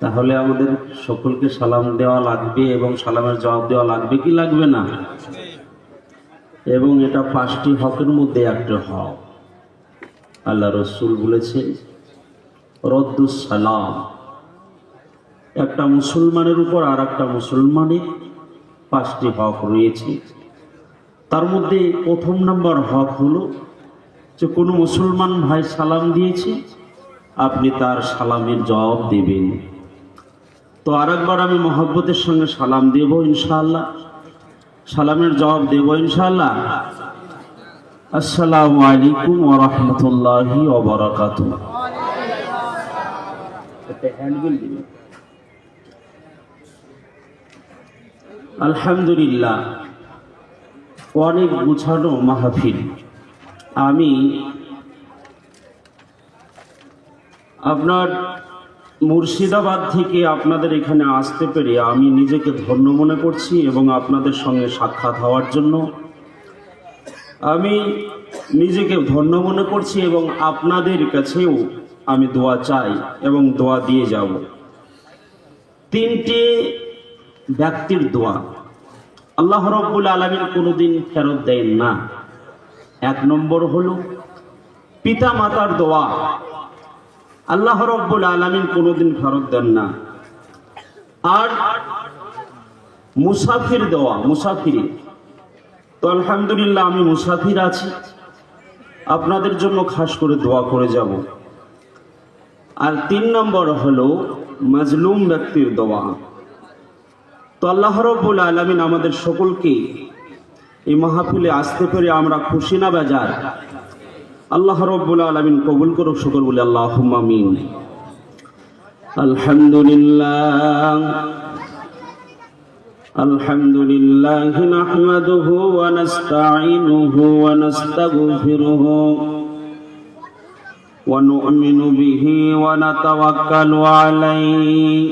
তাহলে আমাদের সকলকে সালাম দেওয়া লাগবে এবং সালামের জবাব দেওয়া লাগবে কি লাগবে না? এবং এটা পাঁচটি হকের মধ্যে একটা হক। আল্লাহ রসুল বলেছেন, রদ্দুস সালাম। একটা মুসলমানের উপর আর একটা মুসলমানের পাঁচটি হক রয়েছে। তার মধ্যে প্রথম নাম্বার হক হলো যে কোনো মুসলমান ভাই সালাম দিয়েছে, আপনি তার সালামের জবাব দেবেন। তো আরেকবার আমি মহব্বতের সঙ্গে সালাম দেব ইনশাআল্লাহ। সালামের জবাব দেব ইনশাআল্লাহ। আসসালামু আলাইকুম ওয়া আলহামদুলিল্লাহ, অনেক গুছানো মাহফিল। আমি আপনার মুর্শিদাবাদ থেকে আপনাদের এখানে আসতে পেরে আমি নিজেকে ধন্য মনে করছি এবং আপনাদের সঙ্গে সাক্ষাৎ হওয়ার জন্য আমি নিজেকে ধন্য মনে করছি এবং আপনাদের কাছেও আমি দোয়া চাই এবং দোয়া দিয়ে যাব। তিনটি ব্যক্তির দোয়া। আল্লাহ রব্বুল আলমীর কোনোদিন ফেরত দেন না। এক নম্বর হল পিতা মাতার দোয়া। আল্লাহ রব্বুল আলমিন কোনোদিন ফেরত দেন না। আর মুসাফির দেওয়া, মুসাফির। তো আলহামদুলিল্লাহ আমি মুসাফির আছি। আপনাদের জন্য খাস করে দোয়া করে যাব। আর তিন নম্বর হলো মাজলুম ব্যক্তির দোয়া। তো আল্লাহ রব্বুল আলমিন আমাদের সকলকে এই মাহফিলে আসতে পেরে আমরা খুশি না বেজার। আল্লাহ রব্বুল আলমিন কবুল করুক সকল বলে আল্লাহ আমিন আলহামদুলিল্লাহ الحمد لله نحمده ونستعينه ونستغفره ونؤمن به ونتوكل عليه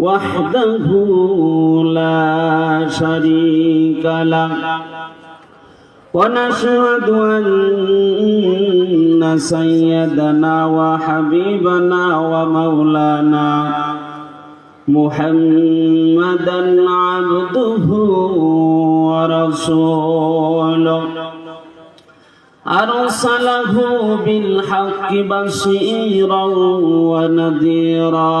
وحده لا شريك له. ونشهد أن سيدنا وحبيبنا ومولانا محمدا عبده ورسوله. أرسله بالحق بشيرا ونذيرا.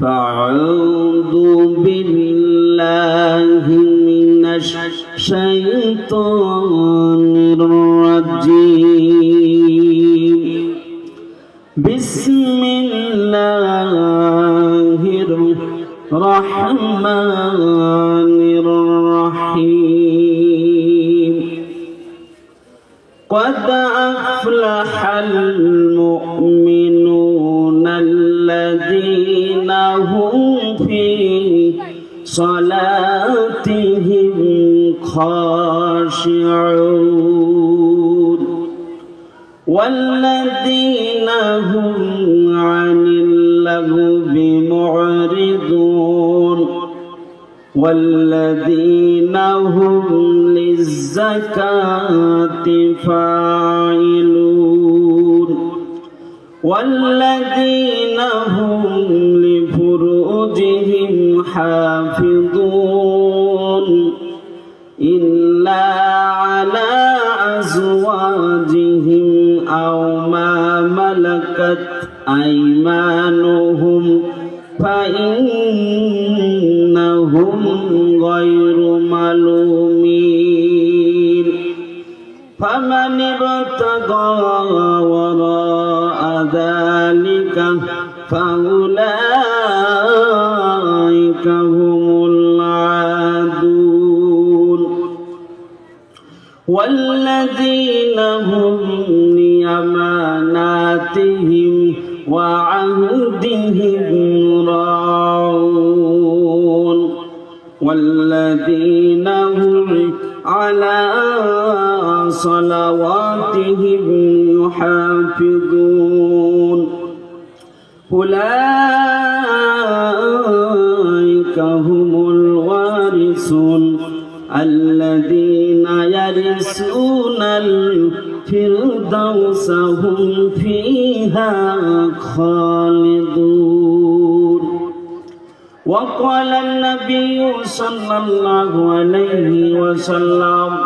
فأعوذ بالله من الشيطان الرجيم. بسم الله الرحمن الرحيم. قد أفلح المؤمنون صلاتهم خاشعون والذين هم عن اللغو معرضون والذين هم للزكاة فاعلون والذين هم لفروجهم حافظون إلا على أزواجهم أو ما ملكت أيمانهم فإنهم غير ملومين فمن ابتغى وراء ذلك فأولئك هم العادون والذين هم لأماناتهم وعهدهم راعون والذين هم على صلواتهم يحافظون أولئك الذين يرثون الفردوس هم فيها خالدون وقال النبي صلى الله عليه وسلم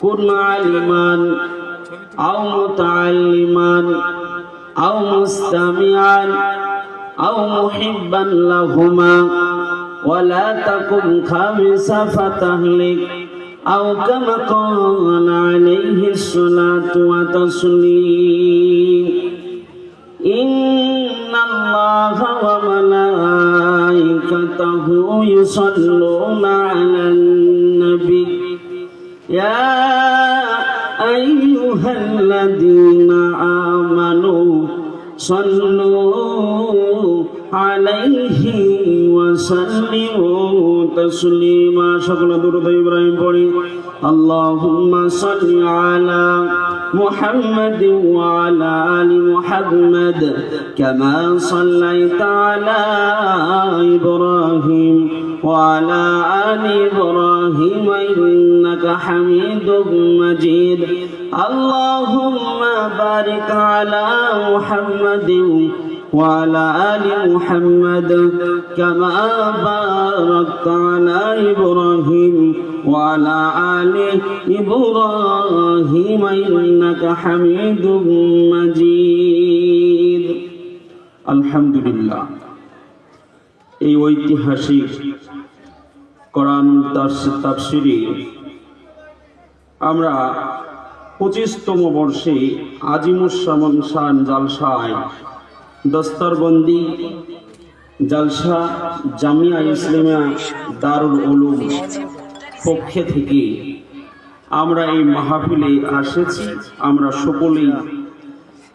كن علما أو متعلما أو مستمعا أو محبا لهما ولا تكن خامس فتهلك أو كما قال عليه الصلاة والتسليم إن الله وملائكته يصلون على النبي يا أيها الذين آمنوا صلوا عليه وسلموا تسليما شكرا درود إبراهيم بوري اللهم صل على محمد وعلى آل محمد كما صليت على إبراهيم وعلى آل إبراهيم إنك حميد مجيد اللهم بارك على محمد وعلى آل محمد كما باركت على إبراهيم وعلى آل إبراهيم إنك حميد مجيد الحمد لله এই ঐতিহাসিক কোরআন তাফসিরে আমরা পঁচিশতম বর্ষে আজিমুসামান শান জালসায় দস্তারবন্দি, জালসা জামিয়া ইসলামিয়া দারুল উলুম পক্ষে থেকে আমরা এই মাহফিলে আসেছি। আমরা সকলেই